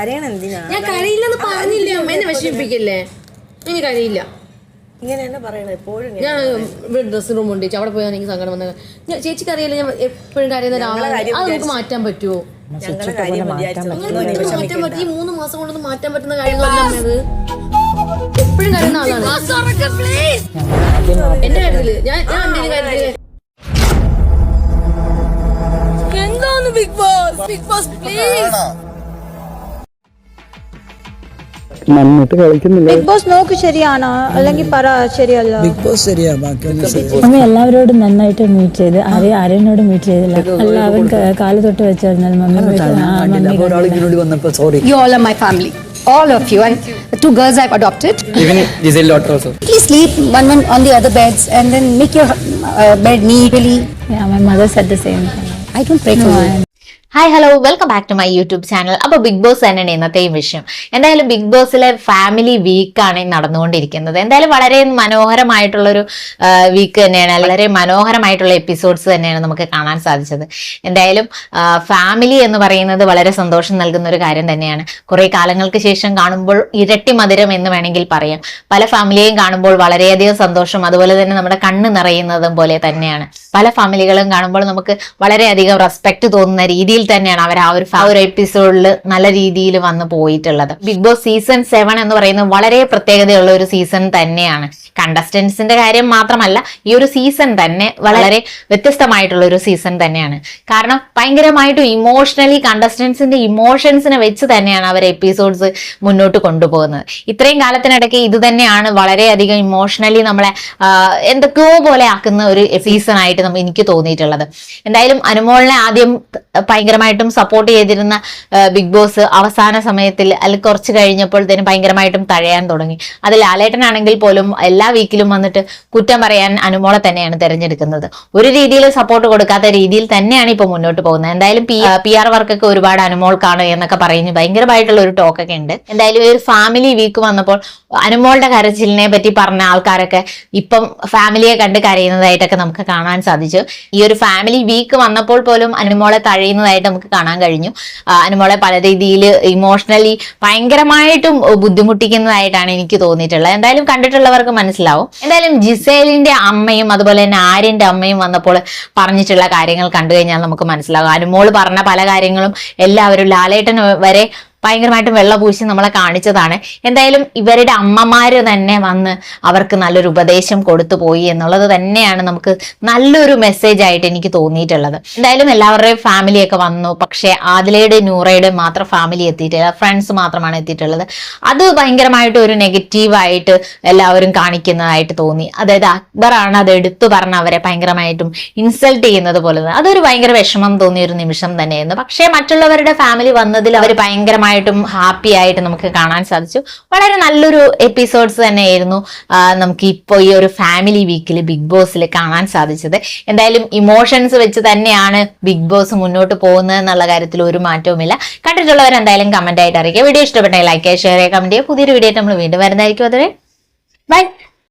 കരയണം എന്തിനാ? ഞാൻ കരയില്ലെന്ന് പറഞ്ഞില്ലേ? അമ്മ എന്നെ വിഷമിപ്പിക്കല്ലേ? ഇനി കരയില്ല. ഇങ്ങനെ തന്നെ പറയണം എപ്പോഴും ഞാൻ ഇവിടെ ഡ്രസ്സിംഗ് റൂം ഉണ്ട് അവിടെ പോയാൽ എനിക്ക് സങ്കടം വന്ന ഞാൻ ചേച്ചിക്ക് അറിയില്ല ഞാൻ എപ്പോഴും കരയുന്ന ഒരാളാണ്. അത് നമുക്ക് മാറ്റാൻ പറ്റുമോ ഈ മൂന്ന് മാസം കൊണ്ടൊന്നും മാറ്റാൻ പറ്റുന്ന കാര്യങ്ങളല്ല എപ്പോഴും കരയുന്ന ആളാണ്. എന്റെ കാര്യത്തിൽ ഞാൻ ഞാൻ എന്റെ കാര്യത്തിൽ എന്താണ് big boss? Big boss please നന്നിട്ട് കളിക്കുന്നില്ല ബിഗ് ബോസ് നോക്ക് ശരിയാണോ അല്ലെങ്കിൽ പറ ശരിയല്ല ബിഗ് ബോസ് ശരിയാ ബാക്കിയൊന്നും ശരി എല്ലാവരോടും നന്നായിട്ട് മീറ്റ് ചെയ്ത് ആരെയും ആരെന്നോട് മീറ്റ് ചെയ്തില്ല അല്ല അവൻ ക- കാൽ തൊട്ട് വെച്ചാൽ മമ്മി ആ, മമ്മി ഒരാൾ ഇങ്ങോട്ട് വന്നപ്പോ sorry You all are my family. All of you. And the two girls I've adopted. even Giselle daughter also. Please sleep one one on the other beds and then make your uh, bed neatly. Yeah, my mother said the same thing. I don't pray for you. Hi hello welcome back to my YouTube channel അപ്പോൾ big boss തന്നെയാണ് ഇന്നത്തെയും വിഷയം. എന്തായാലും big ബോസിലെ family വീക്കാണ് നടന്നുകൊണ്ടിരിക്കുന്നത്. എന്തായാലും വളരെ മനോഹരമായിട്ടുള്ള ഒരു വീക്ക് തന്നെയാണ്. വളരെ മനോഹരമായിട്ടുള്ള എപ്പിസോഡ്സ് തന്നെയാണ് നമുക്ക് കാണാൻ സാധിച്ചത്. എന്തായാലും ഫാമിലി എന്ന് പറയുന്നത് വളരെ സന്തോഷം നൽകുന്ന ഒരു കാര്യം തന്നെയാണ്. കുറേ കാലങ്ങൾക്ക് ശേഷം കാണുമ്പോൾ ഇരട്ടി മധുരം എന്ന് വേണമെങ്കിൽ പറയാം. പല ഫാമിലിയെയും കാണുമ്പോൾ വളരെയധികം സന്തോഷം അതുപോലെ തന്നെ നമ്മുടെ കണ്ണ് നിറയുന്നതും പോലെ തന്നെയാണ്. പല ഫാമിലികളും കാണുമ്പോൾ നമുക്ക് വളരെയധികം റെസ്പെക്ട് തോന്നുന്ന രീതിയിൽ തന്നെയാണ് അവർ ആ ഒരു ആ ഒരു എപ്പിസോഡിൽ നല്ല രീതിയിൽ വന്ന് പോയിട്ടുള്ളത്. ബിഗ് ബോസ് സീസൺ സെവൻ എന്ന് പറയുന്നത് വളരെ പ്രത്യേകതയുള്ള ഒരു സീസൺ തന്നെയാണ്. കണ്ടസ്റ്റൻസിന്റെ കാര്യം മാത്രമല്ല ഈ ഒരു സീസൺ തന്നെ വളരെ വ്യത്യസ്തമായിട്ടുള്ള ഒരു സീസൺ തന്നെയാണ്. കാരണം ഭയങ്കരമായിട്ടും ഇമോഷണലി കണ്ടസ്റ്റൻസിന്റെ ഇമോഷൻസിനെ വെച്ച് തന്നെയാണ് അവർ എപ്പിസോഡ്സ് മുന്നോട്ട് കൊണ്ടുപോകുന്നത്. ഇത്രയും കാലത്തിനിടയ്ക്ക് ഇത് തന്നെയാണ് വളരെയധികം ഇമോഷണലി നമ്മളെ എന്തൊക്കെയോ പോലെ ആക്കുന്ന ഒരു സീസൺ ആയിട്ട് നമുക്ക് എനിക്ക് തോന്നിയിട്ടുള്ളത്. എന്തായാലും അനുമോളിനെ ആദ്യം ഭയങ്കരമായിട്ടും സപ്പോർട്ട് ചെയ്തിരുന്ന ബിഗ് ബോസ് അവസാന സമയത്തിൽ അല്ലെങ്കിൽ കുറച്ച് കഴിഞ്ഞപ്പോൾ തന്നെ ഭയങ്കരമായിട്ടും തഴയാൻ തുടങ്ങി. അത് ലാലേട്ടനാണെങ്കിൽ പോലും വീക്കിലും വന്നിട്ട് കുറ്റം പറയാൻ അനുമോളെ തന്നെയാണ് തിരഞ്ഞെടുക്കുന്നത്. ഒരു രീതിയിൽ സപ്പോർട്ട് കൊടുക്കാത്ത രീതിയിൽ തന്നെയാണ് ഇപ്പൊ മുന്നോട്ട് പോകുന്നത്. എന്തായാലും പി പി ആർ വർക്കൊക്കെ ഒരുപാട് അനുമോൾക്കാണ് എന്നൊക്കെ പറയുന്നു. ഭയങ്കരമായിട്ടുള്ള ഒരു ടോക്കൊക്കെ ഉണ്ട്. എന്തായാലും ഒരു ഫാമിലി വീക്ക് വന്നപ്പോൾ അനുമോളുടെ കരച്ചിലിനെ പറ്റി പറഞ്ഞ ആൾക്കാരൊക്കെ ഇപ്പം ഫാമിലിയെ കണ്ട് കരയുന്നതായിട്ടൊക്കെ നമുക്ക് കാണാൻ സാധിച്ചു. ഈ ഒരു ഫാമിലി വീക്ക് വന്നപ്പോൾ പോലും അനുമോളെ തഴയുന്നതായിട്ട് നമുക്ക് കാണാൻ കഴിഞ്ഞു. അനുമോളെ പല രീതിയിൽ ഇമോഷണലി ഭയങ്കരമായിട്ടും ബുദ്ധിമുട്ടിക്കുന്നതായിട്ടാണ് എനിക്ക് തോന്നിയിട്ടുള്ളത്. എന്തായാലും കണ്ടിട്ടുള്ളവർക്ക് മനസ്സിലാവും. എന്തായാലും ജിസേലിന്റെ അമ്മയും അതുപോലെ തന്നെ ആര്യന്റെ അമ്മയും വന്നപ്പോൾ പറഞ്ഞിട്ടുള്ള കാര്യങ്ങൾ കണ്ടു കഴിഞ്ഞാൽ നമുക്ക് മനസ്സിലാകും. അനുമോൾ പറഞ്ഞ പല കാര്യങ്ങളും എല്ലാവരും ലാലേട്ടൻ വരെ ഭയങ്കരമായിട്ടും വെള്ള പൂശി നമ്മളെ കാണിച്ചതാണ്. എന്തായാലും ഇവരുടെ അമ്മമാര് തന്നെ വന്ന് അവർക്ക് നല്ലൊരു ഉപദേശം കൊടുത്തു പോയി എന്നുള്ളത് തന്നെയാണ് നമുക്ക് നല്ലൊരു മെസ്സേജ് ആയിട്ട് എനിക്ക് തോന്നിയിട്ടുള്ളത്. എന്തായാലും എല്ലാവരുടെയും ഫാമിലിയൊക്കെ വന്നു. പക്ഷേ ആദിലയുടെ നൂറയുടെ മാത്രം ഫാമിലി എത്തിയിട്ടില്ല. ഫ്രണ്ട്സ് മാത്രമാണ് എത്തിയിട്ടുള്ളത്. അത് ഭയങ്കരമായിട്ട് ഒരു നെഗറ്റീവായിട്ട് എല്ലാവരും കാണിക്കുന്നതായിട്ട് തോന്നി. അതായത് അക്ബറാണ് അത് എടുത്തു പറഞ്ഞ അവരെ ഭയങ്കരമായിട്ടും ഇൻസൾട്ട് ചെയ്യുന്നത് പോലെ. അതൊരു ഭയങ്കര വിഷമം തോന്നിയ ഒരു നിമിഷം തന്നെയായിരുന്നു. പക്ഷേ മറ്റുള്ളവരുടെ ഫാമിലി വന്നതിൽ അവർ ഭയങ്കരമായിട്ടും ഹാപ്പി ആയിട്ട് നമുക്ക് കാണാൻ സാധിച്ചു. വളരെ നല്ലൊരു എപ്പിസോഡ്സ് തന്നെയായിരുന്നു നമുക്ക് ഇപ്പോൾ ഈ ഒരു ഫാമിലി വീക്കിൽ ബിഗ് ബോസിൽ കാണാൻ സാധിച്ചത്. എന്തായാലും ഇമോഷൻസ് വെച്ച് തന്നെയാണ് ബിഗ് ബോസ് മുന്നോട്ട് പോകുന്നത് എന്നുള്ള കാര്യത്തിൽ ഒരു മാറ്റവുമില്ല. കണ്ടിട്ടുള്ളവർ എന്തായാലും കമന്റ് ആയിട്ട് അറിയിക്കുക. വീഡിയോ ഇഷ്ടപ്പെട്ടെങ്കിൽ ലൈക്ക് ചെയ്യുക ഷെയർ ചെയ്യുക. കമന്റ് ചെയ്യുക പുതിയൊരു വീഡിയോ നമ്മൾ വീണ്ടും വരുന്നതായിരിക്കും. അതുവരെ ബൈ